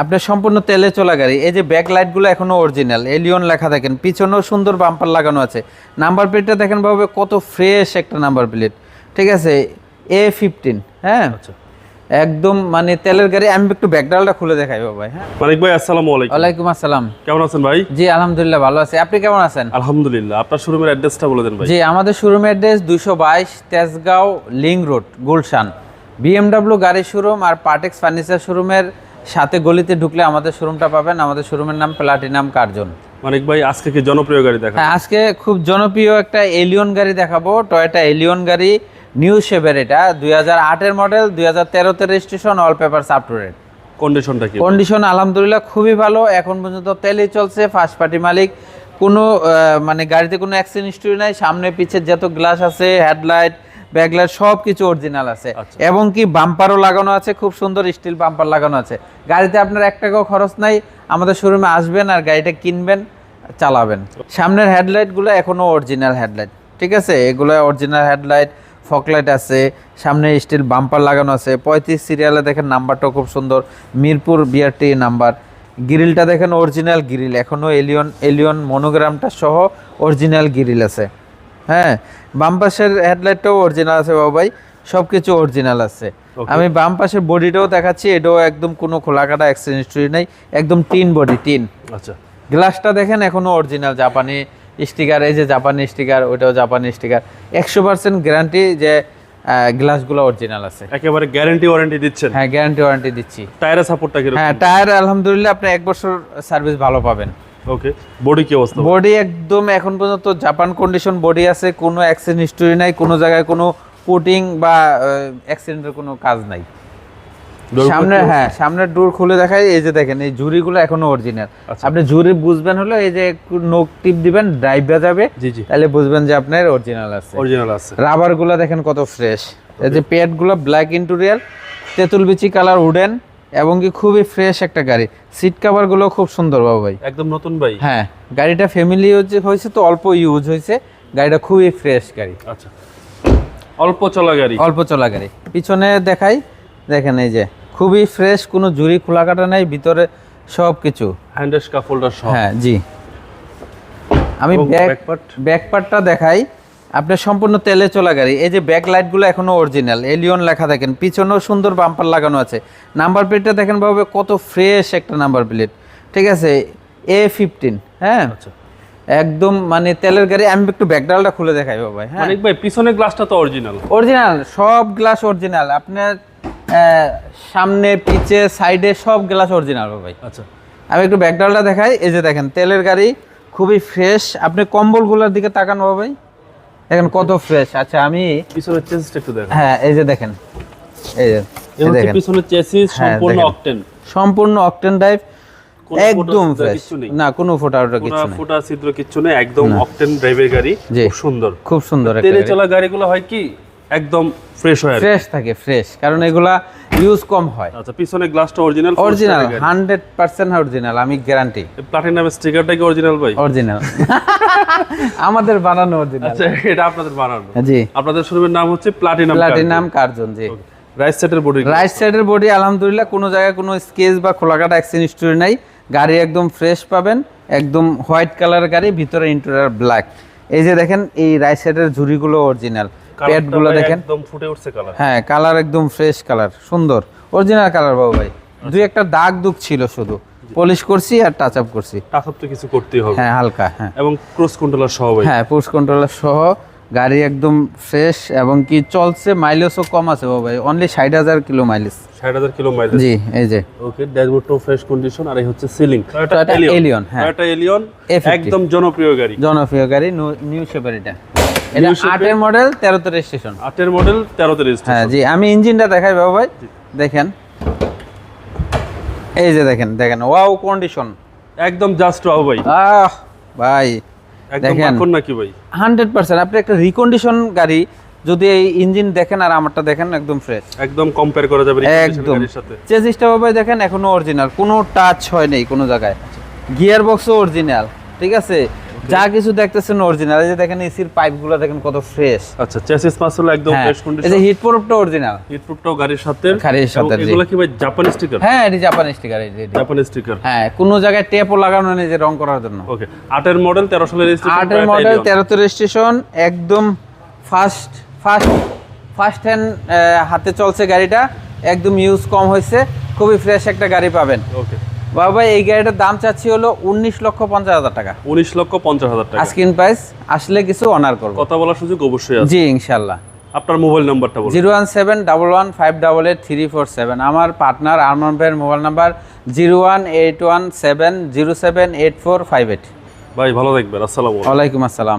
আপনার সম্পূর্ণ তেলে চলা গাড়ি। এই যে ব্যাক লাইটগুলো এখনও অরিজিনাল এলিয়ন লেখা দেখেন পিছনেও সুন্দর বাম্পার লাগানো আছে। নাম্বার প্লেটটা দেখেন ভাবে কত ফ্রেশ একটা নাম্বার প্লেট ঠিক আছে? এ ফিফটিন হ্যাঁ? আচ্ছা। একদম মানে তেলের গাড়ি আমি একটু ব্যাকডালটা খুলে দেখাই ভাই হ্যাঁ? মানিক ভাই আসসালামু আলাইকুম। ওয়ালাইকুম আসসালাম। কেমন আছেন ভাই? জি আলহামদুলিল্লাহ ভালো আছি। আপনি কেমন আছেন? আলহামদুলিল্লাহ আপনার শোরুমের অ্যাড্রেসটা বলে দেন ভাই। জি আমাদের শোরুম অ্যাড্রেস দুশো বাইশ Tejgaon link road Gulshan. BMW গাড়ি শোরুম আর পার্টেক্স ফার্নিচার শোরুমের সাথে গলিতে ঢুকলে আমাদের শোরুমটা পাবেন। আমাদের শোরুমের নাম প্লাটিনাম কার্জন মানিক ভাই আজকে কি জনপ্রিয় গাড়ি দেখা হ্যাঁ আজকে খুব জনপ্রিয় একটা এলিয়ন গাড়ি দেখাবো। টয়োটা এলিয়ন গাড়ি নিউ শেভের এটা। দুই হাজার আটের মডেল দুই হাজার তেরোতে registration all paper up to date কন্ডিশনটা কি? কন্ডিশন আলহামদুলিল্লাহ খুবই ভালো। এখন পর্যন্ত তেলই চলছে ফার্স্ট পার্টি মালিক। কোনো মানে গাড়িতে কোনো অ্যাক্সিডেন্ট হিস্ট্রি নাই। সামনে পিছের যত গ্লাস আছে হেডলাইট ব্যাকলাইট সব কিছু অরিজিনাল আছে। আচ্ছা। এবং কি বাম্পারও লাগানো আছে খুব সুন্দর স্টিল বাম্পার লাগানো আছে। গাড়িতে আপনার এক টাকাও খরচ নাই আমাদের শোরুমে আসবেন আর গাড়িটা কিনবেন চালাবেন। সামনের হেডলাইটগুলো এখনও অরিজিনাল হেডলাইট ঠিক আছে? এগুলো অরিজিনাল হেডলাইট ফকলাইট আছে সামনে স্টিল বাম্পার লাগানো আছে। পঁয়ত্রিশ সিরিয়ালে দেখেন নাম্বারটাও খুব সুন্দর মিরপুর বিআরটি নাম্বার গ্রিলটা দেখেন অরিজিনাল গ্রিল এখনও এলিয়ন এলিয়ন মনোগ্রামটা সহ অরিজিনাল গ্রিল আছে। হ্যাঁ বাম পাশের হেডলাইটটাও অরিজিনাল আছে বাবু ভাই সব কিছু অরিজিনাল আছে আমি বাম পাশের বডিটাও দেখাচ্ছি এটাও একদম কোনো খোলাকাটা অ্যাক্সিডেন্ট হিস্ট্রি নেই একদম টিন বডি টিন। আচ্ছা। গ্লাসটা দেখেন এখনও অরিজিনাল জাপানি স্টিকার এই যে জাপানি স্টিকার ওইটাও জাপানি স্টিকার একশো পার্সেন্ট গ্যারান্টি যে গ্লাসগুলো অরিজিনাল আছে। একেবারে গ্যারান্টি ওয়ারেন্টি দিচ্ছেন। হ্যাঁ গ্যারান্টি ওয়ারেন্টি দিচ্ছি। টায়ারের সাপোর্টটা কি হ্যাঁ টায়ার আলহামদুলিল্লাহ আপনি এক বছর সার্ভিস ভালো পাবেন। ওকে বডি কি অবস্থা? বডি একদম এখন পর্যন্ত জাপান কন্ডিশন বডি আছে কোনো অ্যাক্সিডেন্ট হিস্টোরি নাই কোনো জায়গায় কোনো পুটিং বা অ্যাক্সিডেন্টের কোনো কাজ নাই। সামনে হ্যাঁ সামনের ডোর খুলে দেখাই এই যে দেখেন এই ঝুড়িগুলো এখনও অরিজিনাল আচ্ছা। আপনি ঝুড়ি বুঝবেন হলো এই যে একটু নোক টিপ দিবেন ড্রাইভে যাবে তাহলে বুঝবেন যে আপনার অরিজিনাল আছে। অরিজিনাল আছে। রাবারগুলো দেখেন কত ফ্রেশ এই যে পেটগুলো ব্ল্যাক ইন্টেরিয়ার তেঁতুল বিচি কালার উডেন এবং কি খুবই ফ্রেশ একটা গাড়ি। সিট কাভারগুলো খুব সুন্দর বাবু ভাই। একদম নতুন ভাই। হ্যাঁ গাড়িটা ফ্যামিলি ইউজ হয়েছে তো অল্প ইউজ হয়েছে। গাড়িটা খুবই ফ্রেশ গাড়ি। আচ্ছা। অল্প চলা গাড়ি। অল্প চলা গাড়ি। পিছনে দেখাই দেখেন এই যে খুবই ফ্রেশ কোনো জুড়ি খোলা কাটা নাই ভিতরে সব কিছু হ্যান্ডেস কাফোল্ডার সহ হ্যাঁ জি। আমি ব্যাক? ব্যাক পার্টটা দেখাই। আপনার সম্পূর্ণ তেলে চলা গাড়ি। এই যে ব্যাক লাইটগুলো এখনও অরিজিনাল এলিয়ন লেখা দেখেন পিছনেও সুন্দর বাম্পার লাগানো আছে। নাম্বার প্লেটটা দেখেন ভাবে কত ফ্রেশ একটা নাম্বার প্লেট ঠিক আছে? এ ফিফটিন হ্যাঁ? আচ্ছা। একদম মানে তেলের গাড়ি আমি একটু ব্যাকডালটা খুলে দেখাই বাবা হ্যাঁ? মানিক ভাই পিছনের গ্লাসটা তো অরিজিনাল অরিজিনাল সব গ্লাস অরিজিনাল আপনার সামনে পিছে সাইডে সব গ্লাস অরিজিনাল ভাই। আচ্ছা। আমি একটু ব্যাকডালটা দেখাই। এই যে দেখেন তেলের গাড়ি খুবই ফ্রেশ আপনি কম্বলগুলোর দিকে তাকান বাবা ভাই। দেখেন কত ফ্রেশ আচ্ছা আমি পিছনের চেসিসটা একটু দেখেন। হ্যাঁ এই যে দেখেন। এই যে এই দেখেন। পিছনের চেসিস হ্যাঁ, সম্পূর্ণ। অকটেন সম্পূর্ণ অকটেন ড্রাইভ একদম ফ্রেশ না কোনো ফোটা ওটা কিছু নেই। ফোটা ছিদ্র কিছু নেই একদম অকটেন ড্রাইভের গাড়ি। খুব সুন্দর। খুব সুন্দর একটা তেলে। চলা গাড়িগুলো হয় কি একদম ফ্রেশ হয় ফ্রেশ থাকে ফ্রেশ কারণ এগুলা ইউজ কম হয়। আচ্ছা পিছনে গ্লাসটা original original hundred percent original আমি গ্যারান্টি প্লাটিনাম স্টিকারটা কি অরিজিনাল ভাই? অরিজিনাল আমাদের বানানো অরিজিনাল আচ্ছা এটা আপনাদের বানানো। জি। আপনাদের শোরুমের নাম হচ্ছে প্লাটিনাম প্লাটিনাম কার্জন জি। রাইট সাইডের বডি রাইট সাইডের বডি আলহামদুলিল্লাহ কোনো জায়গায় কোনো স্কেচ বা খোলাকাটা অ্যাক্সিডেন্ট হিস্টোরি নাই। গাড়ি একদম ফ্রেশ পাবেন একদম হোয়াইট কালার গাড়ি ভিতরে ইন্টেরিয়র ব্ল্যাক এই যে দেখেন এই রাইট সেটের ঝুড়িগুলো অরিজিনাল প্যাডগুলো দেখেন। একদম ফুটে উঠছে কালার হ্যাঁ কালার একদম ফ্রেশ কালার সুন্দর। অরিজিনাল কালার বাবু ভাই। দুই একটা দাগ দুগ ছিল শুধু পলিশ করছি আর টাচ আপ করছি। টাচ আপ তো কিছু করতেই হবে। হ্যাঁ হালকা হ্যাঁ। এবং ক্রস কন্ট্রোলার সহ ভাই। হ্যাঁ পুশ কন্ট্রোলার সহ। গাড়ি একদম ফ্রেশ এবং কি চলছে মাইলেজও কম আছে বাবু ভাই। অনলি ষাট হাজার কিলো মাইলেজ ষাট হাজার কিলো মাইলেজ জি এই যে। ওকে ড্যাশবোর্ডটাও ফ্রেশ কন্ডিশন আর এই হচ্ছে সিলিং Allion, হ্যাঁ। এটা এলিয়ন একদম জনপ্রিয় গাড়ি। জনপ্রিয় গাড়ি নিউ শেপার এটা। এটা? আটের মডেল তেরোতে রেজিস্ট্রেশন আটের মডেল তেরোতে হ্যাঁ রেজিস্ট্রেশন জি আমি ইঞ্জিনটা দেখাই বাবা ভাই। দেখেন। এই যে দেখেন দেখেন। ওয়াও কন্ডিশন একদম জাস্ট রাও ভাই। আহ ভাই। দেখেন। নাকি ভাই? Hundred percent. আপনি একটা রিকন্ডিশন গাড়ি যদি এই ইঞ্জিন দেখেন আর আমারটা দেখেন একদম ফ্রেশ একদম কম্পেয়ার করা যাবে recondition একদম। চেসিসটা ভাই দেখেন এখনও অরিজিনাল কোনো টাচ হয় নেই কোনো জায়গায়। গিয়ার বক্সও অরিজিনাল ঠিক আছে? যা কিছু দেখতেছেন অরিজিনাল এই যে দেখেন এসির পাইপগুলো দেখেন কত ফ্রেশ আচ্ছা চেসিস মাস হলো একদম হ্যাঁ ফ্রেশ এই কন্ডিশন যে হিট প্রুফটা অরিজিনাল হিট প্রুফটাও গাড়ির সাথে। গাড়ির সাথে, এগুলো কি ভাই জাপানি স্টিকার হ্যাঁ এটি জাপানি স্টিকার এই যে। জাপানি স্টিকার হ্যাঁ কোনো জায়গায় টেপও লাগানো নেই যে রং করার জন্য। ওকে আটের মডেল তেরো সালের রেজিস্ট্রেশন আটের মডেল তেরোতে রেজিস্ট্রেশন একদম ফার্স্ট ফার্স্ট ফার্স্ট হ্যান্ড হাতে চলছে গাড়িটা একদম ইউজ কম হয়েছে খুবই ফ্রেশ একটা গাড়ি পাবেন। ওকে বাবা এই গাড়িটার দাম চাচ্ছি হলো উনিশ লক্ষ পঞ্চাশ হাজার টাকা। উনিশ লক্ষ পঞ্চাশ হাজার টাকা। আস্কিন প্রাইস আসলে কিছু অনার করব। কথা বলার সুযোগ অবশ্যই আছে। জি ইনশাল্লাহ আপনার মোবাইল নাম্বারটা বলুন। Zero one seven double one five double eight three four seven. আমার পার্টনার আরমান ভাইয়ের mobile number zero one eight one seven zero seven eight four five eight. ভাই ভালো থাকবেন। আসসালামু আলাইকুম। ওয়ালাইকুম আসসালাম।